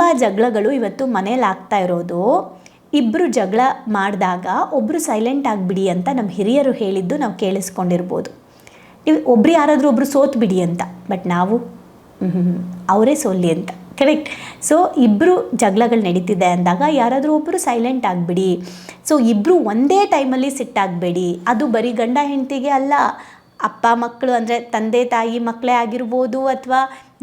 ತುಂಬ ಜಗಳಗಳು ಇವತ್ತು ಮನೇಲಿ ಆಗ್ತಾ ಇರೋದು. ಇಬ್ಬರು ಜಗಳ ಮಾಡಿದಾಗ ಒಬ್ಬರು ಸೈಲೆಂಟ್ ಆಗಿಬಿಡಿ ಅಂತ ನಮ್ಮ ಹಿರಿಯರು ಹೇಳಿದ್ದು ನಾವು ಕೇಳಿಸ್ಕೊಂಡಿರ್ಬೋದು. ನೀವು ಒಬ್ರು ಯಾರಾದರೂ ಒಬ್ಬರು ಸೋತ್ ಬಿಡಿ ಅಂತ, ಬಟ್ ನಾವು ಅವರೇ ಸೋಲಿ ಅಂತ. ಕರೆಕ್ಟ್ ಸೊ ಇಬ್ಬರು ಜಗಳಗಳು ನಡೀತಿದೆ ಅಂದಾಗ ಯಾರಾದರೂ ಒಬ್ಬರು ಸೈಲೆಂಟ್ ಆಗಿಬಿಡಿ. ಸೊ ಇಬ್ಬರು ಒಂದೇ ಟೈಮಲ್ಲಿ ಸಿಟ್ಟಾಗಬೇಡಿ. ಅದು ಬರೀ ಗಂಡ ಹೆಂಡತಿಗೆ ಅಲ್ಲ ಅಪ್ಪ ಮಕ್ಕಳು ಅಂದರೆ ತಂದೆ ತಾಯಿ ಮಕ್ಕಳೇ ಆಗಿರ್ಬೋದು ಅಥವಾ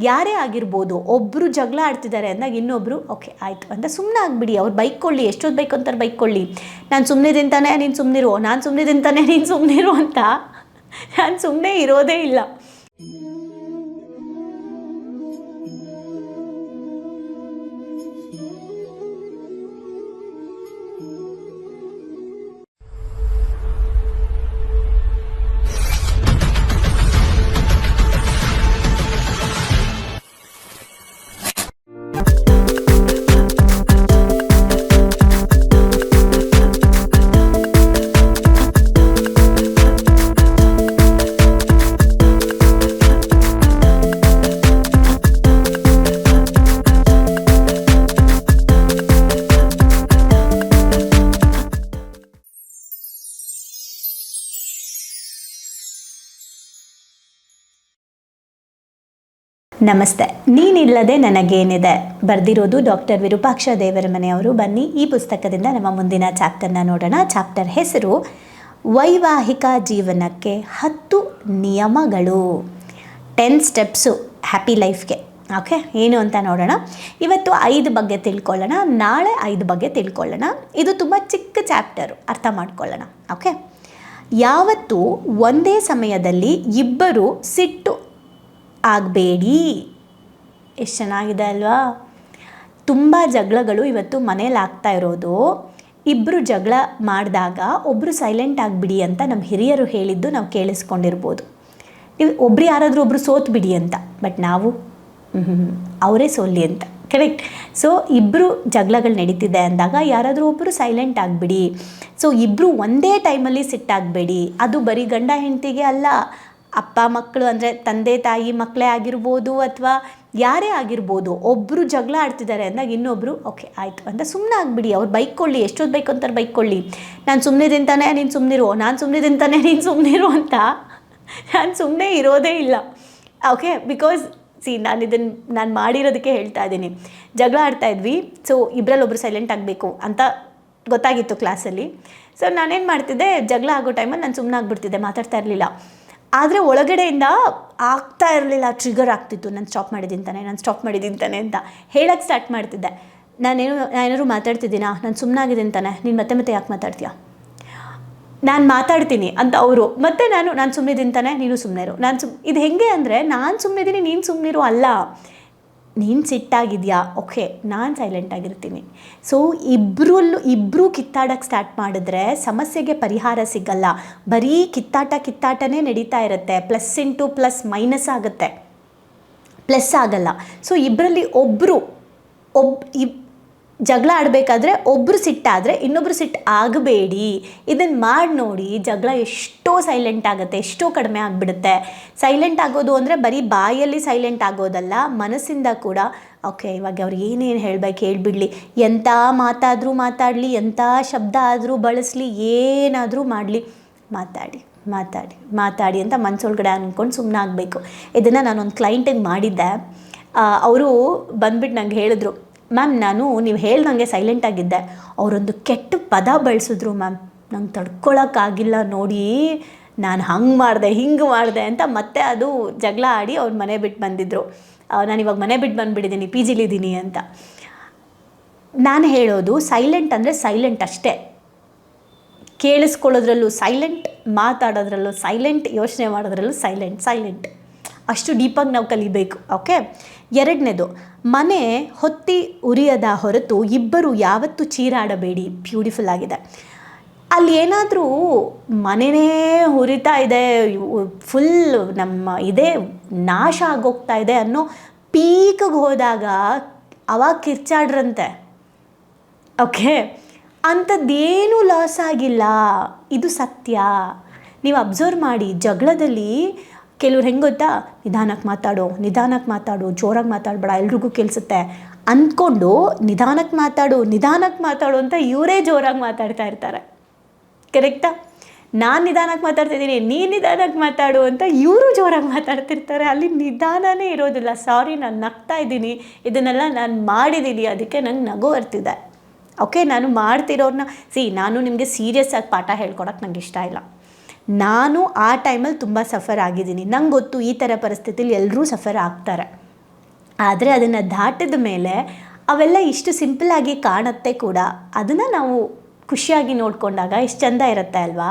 ಯಾರೇ ಆಗಿರ್ಬೋದು ಒಬ್ಬರು ಜಗಳ ಆಡ್ತಿದ್ದಾರೆ ಅಂದಾಗ ಇನ್ನೊಬ್ಬರು ಓಕೆ, ಆಯಿತು, ಅಂತ ಸುಮ್ಮನೆ ಆಗಿಬಿಡಿ. ಅವ್ರು ಬೈಕೊಳ್ಳಿ ಎಷ್ಟೊತ್ತು ಬೇಕು ಅಂತಾರೆ ಬೈಕೊಳ್ಳಿ. ನಾನು ಸುಮ್ಮನೆ ತಿಂತಾನೆ ನೀನು ಸುಮ್ಮನಿರು ನಾನು ಸುಮ್ಮನೆ ತಿಂತಾನೆ ನೀನು ಸುಮ್ಮನಿರು ಅಂತ ನಾನು ಸುಮ್ಮನೆ ಇರೋದೇ ಇಲ್ಲ. ನಮಸ್ತೆ. ನೀನಿಲ್ಲದೆ ನನಗೇನಿದೆ? ಬರೆದಿರೋದು ಡಾಕ್ಟರ್ ವಿರೂಪಾಕ್ಷ ದೇವರ ಮನೆಯವರು ಬನ್ನಿ ಈ ಪುಸ್ತಕದಿಂದ ನಮ್ಮ ಮುಂದಿನ ಚಾಪ್ಟರ್ನ ನೋಡೋಣ. ಚಾಪ್ಟರ್ ಹೆಸರು ವೈವಾಹಿಕ ಜೀವನಕ್ಕೆ ಹತ್ತು ನಿಯಮಗಳು. ಟೆನ್ ಸ್ಟೆಪ್ಸು ಹ್ಯಾಪಿ ಲೈಫ್ಗೆ ಓಕೆ ಏನು ಅಂತ ನೋಡೋಣ. ಇವತ್ತು ಐದು ಬಗ್ಗೆ ತಿಳ್ಕೊಳ್ಳೋಣ. ನಾಳೆ ಐದು ಬಗ್ಗೆ ತಿಳ್ಕೊಳ್ಳೋಣ. ಇದು ತುಂಬ ಚಿಕ್ಕ ಚಾಪ್ಟರು. ಅರ್ಥ ಮಾಡ್ಕೊಳ್ಳೋಣ. ಓಕೆ ಯಾವತ್ತು ಒಂದೇ ಸಮಯದಲ್ಲಿ ಇಬ್ಬರು ಸಿಟ್ಟು ಆಗಬೇಡಿ. ಎಷ್ಟು ಚೆನ್ನಾಗಿದೆ ಅಲ್ವಾ? ತುಂಬ ಜಗಳಗಳು ಇವತ್ತು ಮನೇಲಿ ಆಗ್ತಾ ಇರೋದು. ಇಬ್ಬರು ಜಗಳ ಮಾಡಿದಾಗ ಒಬ್ಬರು ಸೈಲೆಂಟ್ ಆಗಿಬಿಡಿ ಅಂತ ನಮ್ಮ ಹಿರಿಯರು ಹೇಳಿದ್ದು ನಾವು ಕೇಳಿಸ್ಕೊಂಡಿರ್ಬೋದು. ನೀವು ಒಬ್ರು ಯಾರಾದರೂ ಒಬ್ಬರು ಸೋತ್ ಬಿಡಿ ಅಂತ, ಬಟ್ ನಾವು ಅವರೇ ಸೋಲಿ ಅಂತ. ಕರೆಕ್ಟ್ ಸೊ ಇಬ್ಬರು ಜಗಳಗಳು ನಡೀತಿದೆ ಅಂದಾಗ ಯಾರಾದರೂ ಒಬ್ಬರು ಸೈಲೆಂಟ್ ಆಗಿಬಿಡಿ. ಸೊ ಇಬ್ಬರು ಒಂದೇ ಟೈಮಲ್ಲಿ ಸಿಟ್ಟಾಗಬೇಡಿ. ಅದು ಬರೀ ಗಂಡ ಹೆಂಡತಿಗೆ ಅಲ್ಲ ಅಪ್ಪ ಮಕ್ಕಳು ಅಂದರೆ ತಂದೆ ತಾಯಿ ಮಕ್ಕಳೇ ಆಗಿರ್ಬೋದು ಅಥವಾ ಯಾರೇ ಆಗಿರ್ಬೋದು ಒಬ್ಬರು ಜಗಳ ಆಡ್ತಿದ್ದಾರೆ ಅಂದಾಗ ಇನ್ನೊಬ್ಬರು ಓಕೆ, ಆಯಿತು. ಅಂತ ಸುಮ್ಮನೆ ಆಗಿಬಿಡಿ, ಅವ್ರು ಕೊಳ್ಳಿ ಎಷ್ಟೊತ್ತು ಬೈಕ್ ಅಂತಾರೆ ಕೊಳ್ಳಿ ನಾನು ಸುಮ್ಮನೆ ತಿಂತಾನೆ ನೀನು ಸುಮ್ಮನಿರು ನಾನು ಸುಮ್ಮನೆ ತಿಂತಾನೆ ನೀನು ಸುಮ್ಮನಿರು ಅಂತ ನಾನು ಸುಮ್ಮನೆ ಇರೋದೇ ಇಲ್ಲ. ಓಕೆ ಬಿಕಾಸ್ ಸಿ ನಾನು ಇದನ್ನು ನಾನು ಮಾಡಿರೋದಕ್ಕೆ ಹೇಳ್ತಾ ಇದ್ದೀನಿ. ಜಗಳ ಆಡ್ತಾ ಇದ್ವಿ ಸೊ ಇಬ್ಬರಲ್ಲಿ ಒಬ್ಬರು ಸೈಲೆಂಟ್ ಆಗಬೇಕು ಅಂತ ಗೊತ್ತಾಗಿತ್ತು ಕ್ಲಾಸಲ್ಲಿ ಸೊ ನಾನೇನು ಮಾಡ್ತಿದ್ದೆ, ಜಗಳ ಆಗೋ ಟೈಮಲ್ಲಿ ನಾನು ಸುಮ್ಮನೆ ಆಗಿಬಿಡ್ತಿದ್ದೆ, ಮಾತಾಡ್ತಾ ಇರಲಿಲ್ಲ. ಆದರೆ ಒಳಗಡೆಯಿಂದ ಆಗ್ತಾ ಇರಲಿಲ್ಲ ಟ್ರಿಗರ್ ಆಗ್ತಿತ್ತು. ನಾನು ಸ್ಟಾಪ್ ಮಾಡಿದ್ದೀನಿ ತಾನೆ ನಾನು ಸ್ಟಾಪ್ ಮಾಡಿದ್ದೀನಿ ತಾನೆ ಅಂತ ಹೇಳಕ್ಕೆ ಸ್ಟಾರ್ಟ್ ಮಾಡ್ತಿದ್ದೆ. ನಾನೇನು ಏನಾದ್ರು ಮಾತಾಡ್ತಿದ್ದೀನಾ? ನಾನು ಸುಮ್ಮನಾಗಿದ್ದೀನಿ ತಾನೆ ನೀನು ಮತ್ತೆ ಮತ್ತೆ ಯಾಕೆ ಮಾತಾಡ್ತೀಯಾ? ನಾನು ಮಾತಾಡ್ತೀನಿ ಅಂತ ಅವರು. ಮತ್ತೆ ನಾನು ನಾನು ಸುಮ್ಮನಿದ್ದೀನಿ ತಾನೆ ನೀನು ಸುಮ್ಮನಿರು ನಾನು ಸುಮ್, ಇದು ಹೆಂಗೆ ಅಂದರೆ, ನಾನು ಸುಮ್ಮನಿದ್ದೀನಿ ನೀನು ಸುಮ್ಮನಿರು ಅಲ್ಲ. ನೀನು ಸಿಟ್ಟಾಗಿದೆಯಾ? ಓಕೆ ನಾನು ಸೈಲೆಂಟ್ ಆಗಿರ್ತೀನಿ. ಸೊ ಇಬ್ಬರಲ್ಲೂ ಇಬ್ಬರು ಕಿತ್ತಾಡಕ್ಕೆ ಸ್ಟಾರ್ಟ್ ಮಾಡಿದ್ರೆ ಸಮಸ್ಯೆಗೆ ಪರಿಹಾರ ಸಿಗಲ್ಲ. ಬರೀ ಕಿತ್ತಾಟ, ಕಿತ್ತಾಟನೇ ನಡೀತಾ ಇರುತ್ತೆ. ಪ್ಲಸ್ ಇಂಟು ಪ್ಲಸ್ ಮೈನಸ್ ಆಗುತ್ತೆ. ಪ್ಲಸ್ ಆಗಲ್ಲ. ಸೊ ಇಬ್ಬರಲ್ಲಿ ಒಬ್ಬರು ಒಬ್ಬ ಇಬ್ ಜಗಳ ಆಡಬೇಕಾದ್ರೆ ಒಬ್ಬರು ಸಿಟ್ಟಾದರೆ ಇನ್ನೊಬ್ಬರು ಸಿಟ್ಟು ಆಗಬೇಡಿ. ಇದನ್ನು ಮಾಡಿ ನೋಡಿ ಜಗಳ ಎಷ್ಟೋ ಸೈಲೆಂಟ್ ಆಗುತ್ತೆ, ಎಷ್ಟೋ ಕಡಿಮೆ ಆಗಿಬಿಡುತ್ತೆ. ಸೈಲೆಂಟ್ ಆಗೋದು ಅಂದರೆ ಬರೀ ಬಾಯಲ್ಲಿ ಸೈಲೆಂಟ್ ಆಗೋದಲ್ಲ, ಮನಸ್ಸಿಂದ ಕೂಡ ಓಕೆ ಇವಾಗ ಅವ್ರು ಏನೇನು ಹೇಳಬೇಕು ಹೇಳ್ಬಿಡ್ಲಿ. ಎಂಥ ಮಾತಾದರೂ ಮಾತಾಡಲಿ ಎಂಥ ಶಬ್ದ ಆದರೂ ಬಳಸಲಿ, ಏನಾದರೂ ಮಾಡಲಿ. ಮಾತಾಡಿ ಮಾತಾಡಿ ಮಾತಾಡಿ ಅಂತ ಮನಸ್ಸೊಳಗಡೆ ಅಂದ್ಕೊಂಡು ಸುಮ್ಮನೆ ಆಗಬೇಕು ಇದನ್ನು ನಾನೊಂದು ಕ್ಲೈಂಟಿಗೆ ಮಾಡಿದ್ದೆ. ಅವರು ಬಂದ್ಬಿಟ್ಟು ನಂಗೆ ಹೇಳಿದ್ರು ಮ್ಯಾಮ್ ನಾನು ನೀವು ಹೇಳ್ದಂಗೆ ಸೈಲೆಂಟ್ ಆಗಿದ್ದೆ. ಅವರೊಂದು ಕೆಟ್ಟ ಪದ ಬಳಸಿದ್ರು ಮ್ಯಾಮ್ ನಂಗೆ ತಡ್ಕೊಳಕ್ಕಾಗಿಲ್ಲ ನೋಡಿ. ನಾನು ಹಂಗೆ ಮಾಡಿದೆ, ಹಿಂಗೆ ಮಾಡಿದೆ ಅಂತ ಮತ್ತೆ ಅದು ಜಗಳ ಆಡಿ ಅವ್ರ ಮನೆ ಬಿಟ್ಟು ಬಂದಿದ್ದರು ನಾನು ಇವಾಗ ಮನೆ ಬಿಟ್ಟು ಬಂದುಬಿಟ್ಟಿದ್ದೀನಿ ಪಿ ಜಿಲಿದ್ದೀನಿ ಅಂತ. ನಾನು ಹೇಳೋದು ಸೈಲೆಂಟ್ ಅಂದರೆ ಸೈಲೆಂಟ್ ಅಷ್ಟೇ. ಕೇಳಿಸ್ಕೊಳ್ಳೋದ್ರಲ್ಲೂ ಸೈಲೆಂಟ್ ಮಾತಾಡೋದ್ರಲ್ಲೂ ಸೈಲೆಂಟ್ ಯೋಚನೆ ಮಾಡೋದ್ರಲ್ಲೂ ಸೈಲೆಂಟ್ ಸೈಲೆಂಟ್ ಅಷ್ಟು ಡೀಪಾಗಿ ನಾವು ಕಲಿಬೇಕು, ಓಕೆ? ಎರಡನೇದು, ಮನೆ ಹೊತ್ತಿ ಉರಿಯದ ಹೊರತು ಇಬ್ಬರು ಯಾವತ್ತೂ ಚೀರಾಡಬೇಡಿ, ಬ್ಯೂಟಿಫುಲ್ ಆಗಿದೆ. ಅಲ್ಲಿ ಏನಾದರೂ ಮನೆಯೇ ಹುರಿತಾ ಇದೆ, ಫುಲ್ ನಮ್ಮ ಇದೇ ನಾಶ ಆಗೋಗ್ತಾ ಇದೆ ಅನ್ನೋ ಪೀಕಿಗೆ ಹೋದಾಗ ಅವಾಗ ಕಿರ್ಚಾಡ್ರಂತೆ, ಓಕೆ? ಅಂಥದ್ದೇನೂ ಲಾಸ್ ಆಗಿಲ್ಲ, ಇದು ಸತ್ಯ. ನೀವು ಅಬ್ಸರ್ವ್ ಮಾಡಿ, ಜಗಳದಲ್ಲಿ ಕೆಲವ್ರು ಹೆಂಗೆ ಗೊತ್ತಾ? ನಿಧಾನಕ್ಕೆ ಮಾತಾಡೋ ನಿಧಾನಕ್ಕೆ ಮಾತಾಡು, ಜೋರಾಗಿ ಮಾತಾಡಬೇಡ ಎಲ್ರಿಗೂ ಕೇಳಿಸುತ್ತೆ. ಅಂದ್ಕೊಂಡು ನಿಧಾನಕ್ಕೆ ಮಾತಾಡು ನಿಧಾನಕ್ಕೆ ಮಾತಾಡು ಅಂತ ಇವರೇ ಜೋರಾಗಿ ಮಾತಾಡ್ತಾ ಇರ್ತಾರೆ. ಕರೆಕ್ಟಾ? ನಾನು ನಿಧಾನಕ್ಕೆ ಮಾತಾಡ್ತಿದ್ದೀನಿ, ನೀನು ನಿಧಾನಕ್ಕೆ ಮಾತಾಡು ಅಂತ ಇವರು ಜೋರಾಗಿ ಮಾತಾಡ್ತಿರ್ತಾರೆ. ಅಲ್ಲಿ ನಿಧಾನನೇ ಇರೋದಿಲ್ಲ. ಸಾರಿ, ನಾನು ನಗ್ತಾ ಇದ್ದೀನಿ. ಇದನ್ನೆಲ್ಲ ನಾನು ಮಾಡಿದ್ದೀನಿ ಅದಕ್ಕೆ ನಂಗೆ ನಗು ಬರ್ತಿದೆ ಓಕೆ, ನಾನು ಮಾಡ್ತಿರೋರನ್ನ ಸಿ, ನಾನು ನಿಮಗೆ ಸೀರಿಯಸ್ ಆಗಿ ಪಾಠ ಹೇಳ್ಕೊಡಕ್ಕೆ ನಂಗೆ ಇಷ್ಟ ಇಲ್ಲ. ನಾನು ಆ ಟೈಮಲ್ಲಿ ತುಂಬ ಸಫರ್ ಆಗಿದ್ದೀನಿ. ನಂಗೆ ಗೊತ್ತು ಈ ಥರ ಪರಿಸ್ಥಿತಿಲಿ ಎಲ್ಲರೂ ಸಫರ್ ಆಗ್ತಾರೆ. ಆದರೆ ಅದನ್ನು ದಾಟಿದ ಮೇಲೆ ಅವೆಲ್ಲ ಇಷ್ಟು ಸಿಂಪಲ್ಲಾಗಿ ಕಾಣುತ್ತೆ ಕೂಡ, ಅದನ್ನು ನಾವು ಖುಷಿಯಾಗಿ ನೋಡಿಕೊಂಡಾಗ ಇಷ್ಟು ಚಂದ ಇರುತ್ತೆ ಅಲ್ವಾ?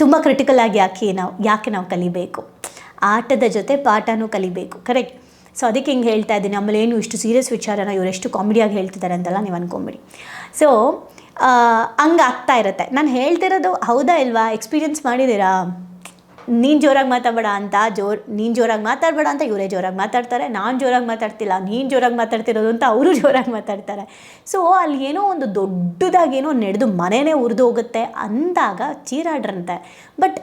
ತುಂಬ ಕ್ರಿಟಿಕಲ್ ಆಗಿ ಯಾಕೆ ನಾವು ಯಾಕೆ ನಾವು ಕಲಿಬೇಕು? ಆಟದ ಜೊತೆ ಪಾಠನೂ ಕಲಿಬೇಕು ಕರೆಕ್ಟ್ ಸೊ ಅದಕ್ಕೆ ಹಿಂಗೆ ಹೇಳ್ತಾ ಇದ್ದೀನಿ. ಆಮೇಲೆ ಏನು ಇಷ್ಟು ಸೀರಿಯಸ್ ವಿಚಾರನ ಇವರೆಷ್ಟು ಕಾಮಿಡಿಯಾಗಿ ಹೇಳ್ತಿದ್ದಾರೆ ಅಂತೆಲ್ಲ ನೀವು ಅನ್ಕೊಂಬಿಡಿ. ಸೊ ಹಂಗೆ ಆಗ್ತಾ ಇರುತ್ತೆ. ನಾನು ಹೇಳ್ತಿರೋದು ಹೌದಾ ಇಲ್ವಾ? ಎಕ್ಸ್ಪೀರಿಯೆನ್ಸ್ ಮಾಡಿದ್ದೀರಾ? ನೀನು ಜೋರಾಗಿ ಮಾತಾಡಬೇಡ ಅಂತ ಜೋರ್, ನೀನು ಜೋರಾಗಿ ಮಾತಾಡಬೇಡ ಅಂತ ಇವರೇ ಜೋರಾಗಿ ಮಾತಾಡ್ತಾರೆ. ನಾನು ಜೋರಾಗಿ ಮಾತಾಡ್ತಿಲ್ಲ, ನೀನು ಜೋರಾಗಿ ಮಾತಾಡ್ತಿರೋದು ಅಂತ ಅವರು ಜೋರಾಗಿ ಮಾತಾಡ್ತಾರೆ. ಸೊ ಅಲ್ಲಿ ಏನೋ ಒಂದು ದೊಡ್ಡದಾಗಿ ಏನೋ ನಡೆದು ಮನೆಯೇ ಉರಿದು ಹೋಗುತ್ತೆ ಅಂದಾಗ ಚೀರಾಡ್ರಂತೆ. ಬಟ್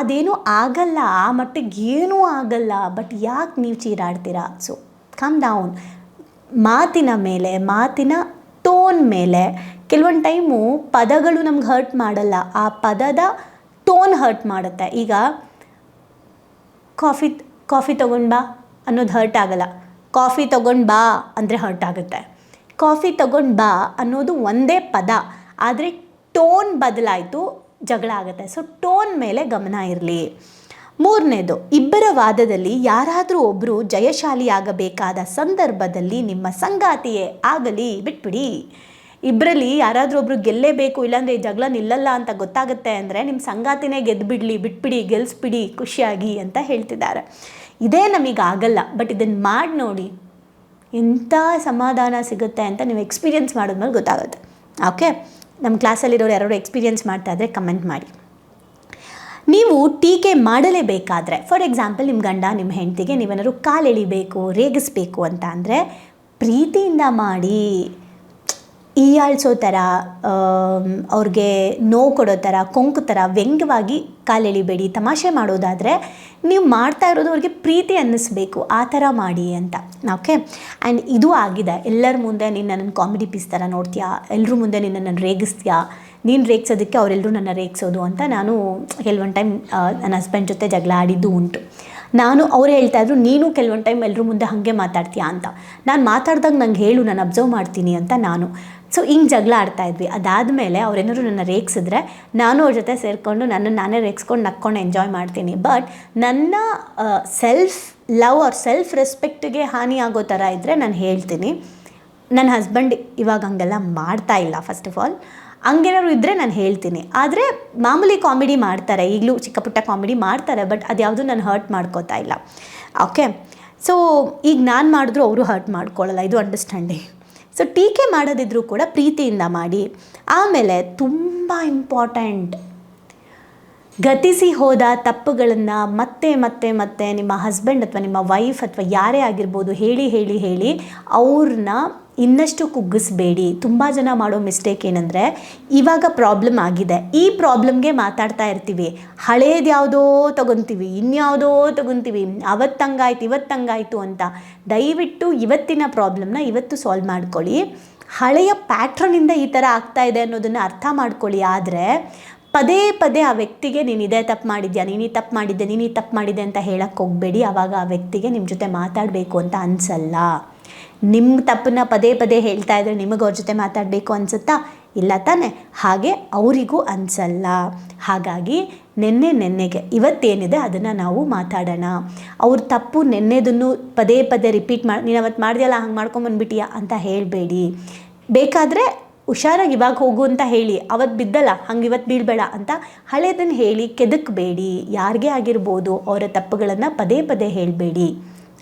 ಅದೇನೂ ಆಗಲ್ಲ, ಆ ಮಟ್ಟಿಗೆ ಏನೂ ಆಗಲ್ಲ. ಬಟ್ ಯಾಕೆ ನೀವು ಚೀರಾಡ್ತೀರಾ? ಸೊ ಕಮ್ ಡೌನ್ ಮಾತಿನ ಮೇಲೆ, ಮಾತಿನ ಟೋನ್ ಮೇಲೆ ಕೆಲವೊಂದು ಟೈಮು ಪದಗಳು ನಮ್ಗೆ ಹರ್ಟ್ ಮಾಡಲ್ಲ. ಆ ಪದದ ಟೋನ್ ಹರ್ಟ್ ಮಾಡುತ್ತೆ. ಈಗ ಕಾಫಿ ಕಾಫಿ ತೊಗೊಂಡು ಬಾ ಅನ್ನೋದು ಹರ್ಟ್ ಆಗಲ್ಲ. ಕಾಫಿ ತೊಗೊಂಡು ಬಾ ಅಂದರೆ ಹರ್ಟ್ ಆಗುತ್ತೆ. ಕಾಫಿ ತೊಗೊಂಡು ಬಾ ಅನ್ನೋದು ಒಂದೇ ಪದ, ಆದರೆ ಟೋನ್ ಬದಲಾಯಿತು ಜಗಳ ಆಗುತ್ತೆ. ಸೊ ಟೋನ್ ಮೇಲೆ ಗಮನ ಇರಲಿ. ಮೂರನೇದು, ಇಬ್ಬರ ವಾದದಲ್ಲಿ ಯಾರಾದರೂ ಒಬ್ಬರು ಜಯಶಾಲಿಯಾಗಬೇಕಾದ ಸಂದರ್ಭದಲ್ಲಿ ನಿಮ್ಮ ಸಂಗಾತಿಯೇ ಆಗಲಿ ಬಿಟ್ಬಿಡಿ. ಇಬ್ಬರಲ್ಲಿ ಯಾರಾದರೂ ಒಬ್ರು ಗೆಲ್ಲೇಬೇಕು, ಇಲ್ಲಾಂದರೆ ಈ ಜಗಳ ನಿಲ್ಲಲ್ಲ ಅಂತ ಗೊತ್ತಾಗುತ್ತೆ ಅಂದರೆ ನಿಮ್ಮ ಸಂಗಾತಿನೇ ಗೆದ್ದುಬಿಡ್ಲಿ ಬಿಟ್ಬಿಡಿ, ಗೆಲ್ಸ್ಬಿಡಿ, ಖುಷಿಯಾಗಿ ಅಂತ ಹೇಳ್ತಿದ್ದಾರೆ. ಇದೇ ಆಗಲ್ಲ, ಬಟ್ ಇದನ್ನು ಮಾಡಿ ನೋಡಿ. ಎಂಥ ಸಮಾಧಾನ ಸಿಗುತ್ತೆ ಅಂತ ನೀವು ಎಕ್ಸ್ಪೀರಿಯನ್ಸ್ ಮಾಡಿದ್ಮೇಲೆ ಗೊತ್ತಾಗುತ್ತೆ. ಓಕೆ? ನಮ್ಮ ಕ್ಲಾಸಲ್ಲಿರೋರು ಯಾರೋ ಎಕ್ಸ್ಪೀರಿಯನ್ಸ್ ಮಾಡ್ತಾ ಇದ್ದರೆ ಕಮೆಂಟ್ ಮಾಡಿ. ನೀವು ಟೀಕೆ ಮಾಡಲೇಬೇಕಾದ್ರೆ ಫಾರ್ ಎಕ್ಸಾಂಪಲ್ ನಿಮ್ಮ ಗಂಡ ನಿಮ್ಮ ಹೆಂಡತಿಗೆ ನೀವೇನಾದ್ರು ಕಾಲು ಎಳಿಬೇಕು ರೇಗಿಸ್ಬೇಕು ಅಂತ ಅಂದರೆ ಪ್ರೀತಿಯಿಂದ ಮಾಡಿ, ಈಯಾಳ್ಸೋ ಥರ ಅವ್ರಿಗೆ ನೋವು ಕೊಡೋ ಥರ ಕೊಂಕು ಥರ ವ್ಯಂಗ್ಯವಾಗಿ ಕಾಲೆಳಿಬೇಡಿ, ತಮಾಷೆ ಮಾಡೋದಾದರೆ ನೀವು ಮಾಡ್ತಾ ಇರೋದು ಅವ್ರಿಗೆ ಪ್ರೀತಿ ಅನ್ನಿಸ್ಬೇಕು, ಆ ಥರ ಮಾಡಿ ಅಂತ. ಓಕೆ ಆ್ಯಂಡ್ ಇದು ಆಗಿದೆ. ಎಲ್ಲರ ಮುಂದೆ ನೀನು ನನ್ನ ಕಾಮಿಡಿ ಪೀಸ್ ಥರ ನೋಡ್ತೀಯಾ? ಎಲ್ಲರ ಮುಂದೆ ನೀನು ನನ್ನ ರೇಗಿಸ್ತೀಯಾ? ನೀನು ರೇಗ್ಸೋದಕ್ಕೆ ಅವರೆಲ್ಲರೂ ನನ್ನ ರೇಗ್ಸೋದು ಅಂತ ನಾನು ಕೆಲವೊಂದು ಟೈಮ್ ನನ್ನ ಹಸ್ಬೆಂಡ್ ಜೊತೆ ಜಗಳ ಆಡಿದ್ದು ಉಂಟು. ನಾನು ಅವ್ರು ಹೇಳ್ತಾ ಇದ್ರು, ನೀನು ಕೆಲವೊಂದು ಟೈಮ್ ಎಲ್ಲರೂ ಮುಂದೆ ಹಾಗೆ ಮಾತಾಡ್ತೀಯಾ ಅಂತ. ನಾನು ಮಾತಾಡ್ದಾಗ ನಂಗೆ ಹೇಳು, ನಾನು ಅಬ್ಸರ್ವ್ ಮಾಡ್ತೀನಿ ಅಂತ ನಾನು. ಸೊ ಹಿಂಗೆ ಜಗಳ ಆಡ್ತಾ ಇದ್ವಿ. ಅದಾದಮೇಲೆ ಅವ್ರೇನಾದ್ರು ನನ್ನ ರೇಗ್ಸಿದ್ರೆ ನಾನು ಅವ್ರ ಜೊತೆ ಸೇರಿಕೊಂಡು ನನ್ನ ನಾನೇ ರೇಗ್ಸ್ಕೊಂಡು ನಕ್ಕೊಂಡು ಎಂಜಾಯ್ ಮಾಡ್ತೀನಿ. ಬಟ್ ನನ್ನ ಸೆಲ್ಫ್ ಲವ್ ಆರ್ ಸೆಲ್ಫ್ ರೆಸ್ಪೆಕ್ಟ್ಗೆ ಹಾನಿ ಆಗೋ ಥರ ಇದ್ದರೆ ನಾನು ಹೇಳ್ತೀನಿ. ನನ್ನ ಹಸ್ಬೆಂಡ್ ಇವಾಗ ಹಂಗೆಲ್ಲ ಮಾಡ್ತಾ ಇಲ್ಲ ಫಸ್ಟ್ ಆಫ್ ಆಲ್ ಹಂಗೇನಾದ್ರು ಇದ್ದರೆ ನಾನು ಹೇಳ್ತೀನಿ. ಆದರೆ ಮಾಮೂಲಿ ಕಾಮಿಡಿ ಮಾಡ್ತಾರೆ, ಈಗಲೂ ಚಿಕ್ಕ ಪುಟ್ಟ ಕಾಮಿಡಿ ಮಾಡ್ತಾರೆ ಬಟ್ ಅದ್ಯಾವುದು ನಾನು ಹರ್ಟ್ ಮಾಡ್ಕೋತಾ ಇಲ್ಲ. ಓಕೆ ಸೊ ಈಗ ನಾನು ಮಾಡಿದ್ರು ಅವರು ಹರ್ಟ್ ಮಾಡ್ಕೊಳ್ಳಲ್ಲ ಇದು ಅಂಡರ್ಸ್ಟ್ಯಾಂಡಿಂಗ್ ಸೊ ಟೀಕೆ ಮಾಡೋದಿದ್ರೂ ಕೂಡ ಪ್ರೀತಿಯಿಂದ ಮಾಡಿ, ಆಮೇಲೆ ತುಂಬ ಇಂಪಾರ್ಟೆಂಟ್ ಗತಿಸಿ ಹೋದ ತಪ್ಪುಗಳನ್ನು ಮತ್ತೆ ಮತ್ತೆ ಮತ್ತೆ ನಿಮ್ಮ ಹಸ್ಬೆಂಡ್ ಅಥವಾ ನಿಮ್ಮ ವೈಫ್ ಅಥವಾ ಯಾರೇ ಆಗಿರ್ಬೋದು ಹೇಳಿ ಹೇಳಿ ಹೇಳಿ ಅವ್ರನ್ನ ಇನ್ನಷ್ಟು ಕುಗ್ಗಿಸ್ಬೇಡಿ. ತುಂಬ ಜನ ಮಾಡೋ ಮಿಸ್ಟೇಕ್ ಏನಂದರೆ, ಇವಾಗ ಪ್ರಾಬ್ಲಮ್ ಆಗಿದೆ. ಈ ಪ್ರಾಬ್ಲಮ್ಗೆ ಮಾತಾಡ್ತಾ ಇರ್ತೀವಿ. ಹಳೇದು ಯಾವುದೋ ತೊಗೊತೀವಿ, ಇನ್ಯಾವುದೋ ತೊಗೊತೀವಿ. ಇವತ್ತು ಇವತ್ತಂಗಾಯ್ತು ಅಂತ. ದಯವಿಟ್ಟು ಇವತ್ತಿನ ಪ್ರಾಬ್ಲಮ್ನ ಇವತ್ತು ಸಾಲ್ವ್ ಮಾಡ್ಕೊಳ್ಳಿ. ಹಳೆಯ ಪ್ಯಾಟ್ರನಿಂದ ಈ ಥರ ಆಗ್ತಾ ಇದೆ ಅನ್ನೋದನ್ನು ಅರ್ಥ ಮಾಡ್ಕೊಳ್ಳಿ. ಆದರೆ, ಪದೇ ಪದೇ ಆ ವ್ಯಕ್ತಿಗೆ, ನೀನು ಇದೇ ತಪ್ಪು ಮಾಡಿದ್ಯಾ, ನೀನು ಈ ತಪ್ಪು ಮಾಡಿದ್ದೆ, ನೀನು ಈ ತಪ್ಪು ಮಾಡಿದ್ದೆ ಅಂತ ಹೇಳಕ್ಕೆ ಹೋಗಬೇಡಿ. ಆವಾಗ ಆ ವ್ಯಕ್ತಿಗೆ ನಿಮ್ಮ ಜೊತೆ ಮಾತಾಡಬೇಕು ಅಂತ ಅನಿಸಲ್ಲ. ನಿಮ್ಮ ತಪ್ಪನ್ನ ಪದೇ ಪದೇ ಹೇಳ್ತಾ ಇದ್ರೆ ನಿಮಗೆ ಅವ್ರ ಜೊತೆ ಮಾತಾಡಬೇಕು ಅನಿಸುತ್ತಾ? ಇಲ್ಲ ತಾನೆ. ಹಾಗೆ ಅವರಿಗೂ ಅನಿಸಲ್ಲ. ಹಾಗಾಗಿ ನೆನ್ನೆ ನೆನ್ನೆಗೆ, ಇವತ್ತೇನಿದೆ ಅದನ್ನು ನಾವು ಮಾತಾಡೋಣ. ಅವ್ರ ತಪ್ಪು ನೆನ್ನೆದನ್ನು ಪದೇ ಪದೇ ರಿಪೀಟ್ ಮಾಡಿ ನೀನು ಅವತ್ತು ಮಾಡಿದೆಯಲ್ಲ, ಹಂಗೆ ಮಾಡ್ಕೊಂಬಂದ್ಬಿಟ್ಟಿಯಾ ಅಂತ ಹೇಳಬೇಡಿ. ಬೇಕಾದರೆ ಹುಷಾರಾಗಿ ಇವಾಗ ಹೋಗು ಅಂತ ಹೇಳಿ ಅವತ್ತು ಬಿದ್ದಲ್ಲ, ಹಂಗೆ ಇವತ್ತು ಬೀಳಬೇಡ ಅಂತ ಹಳೇದನ್ನು ಹೇಳಿ ಕೆದಕಬೇಡಿ. ಯಾರಿಗೆ ಆಗಿರ್ಬೋದು ಅವರ ತಪ್ಪುಗಳನ್ನು ಪದೇ ಪದೇ ಹೇಳಬೇಡಿ.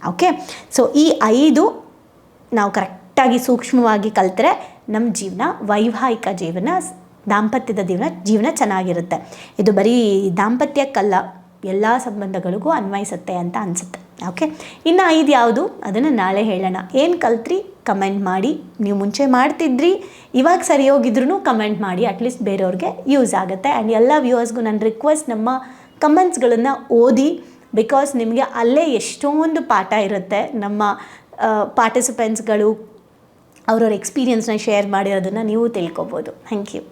ಓಕೆ? ಸೊ ಈ ಐದು ನಾವು ಕರೆಕ್ಟಾಗಿ ಸೂಕ್ಷ್ಮವಾಗಿ ಕಲಿತ್ರೆ ನಮ್ಮ ಜೀವನ, ವೈವಾಹಿಕ ಜೀವನ ದಾಂಪತ್ಯದ ಜೀವನ ಜೀವನ ಚೆನ್ನಾಗಿರುತ್ತೆ. ಇದು ಬರೀ ದಾಂಪತ್ಯಕ್ಕಲ್ಲ ಎಲ್ಲ ಸಂಬಂಧಗಳಿಗೂ ಅನ್ವಯಿಸುತ್ತೆ ಅಂತ ಅನಿಸುತ್ತೆ. ಓಕೆ? ಇನ್ನು ಐದು ಯಾವುದು? ಅದನ್ನು ನಾಳೆ ಹೇಳೋಣ. ಏನು ಕಲ್ತ್ರಿ? ಕಮೆಂಟ್ ಮಾಡಿ. ನೀವು ಮುಂಚೆ ಮಾಡ್ತಿದ್ರಿ. ಇವಾಗ ಸರಿ ಹೋಗಿದ್ರು ಕಮೆಂಟ್ ಮಾಡಿ. ಅಟ್ಲೀಸ್ಟ್ ಬೇರೆಯವ್ರಿಗೆ ಯೂಸ್ ಆಗುತ್ತೆ. ಆ್ಯಂಡ್ ಎಲ್ಲ ವ್ಯೂವರ್ಸ್ಗೂ ನನ್ನ ರಿಕ್ವೆಸ್ಟ್ ನಮ್ಮ ಕಮೆಂಟ್ಸ್ಗಳನ್ನು ಓದಿ ಬಿಕಾಸ್ ನಿಮಗೆ ಅಲ್ಲೇ ಎಷ್ಟೊಂದು ಪಾಠ ಇರುತ್ತೆ. ನಮ್ಮ ಪಾರ್ಟಿಸಿಪೆಂಟ್ಸ್ಗಳು ಅವ್ರವ್ರ ಎಕ್ಸ್ಪೀರಿಯನ್ಸ್ನ ಶೇರ್ ಮಾಡಿರೋದನ್ನು ನೀವು ತಿಳ್ಕೊಬೋದು. Thank you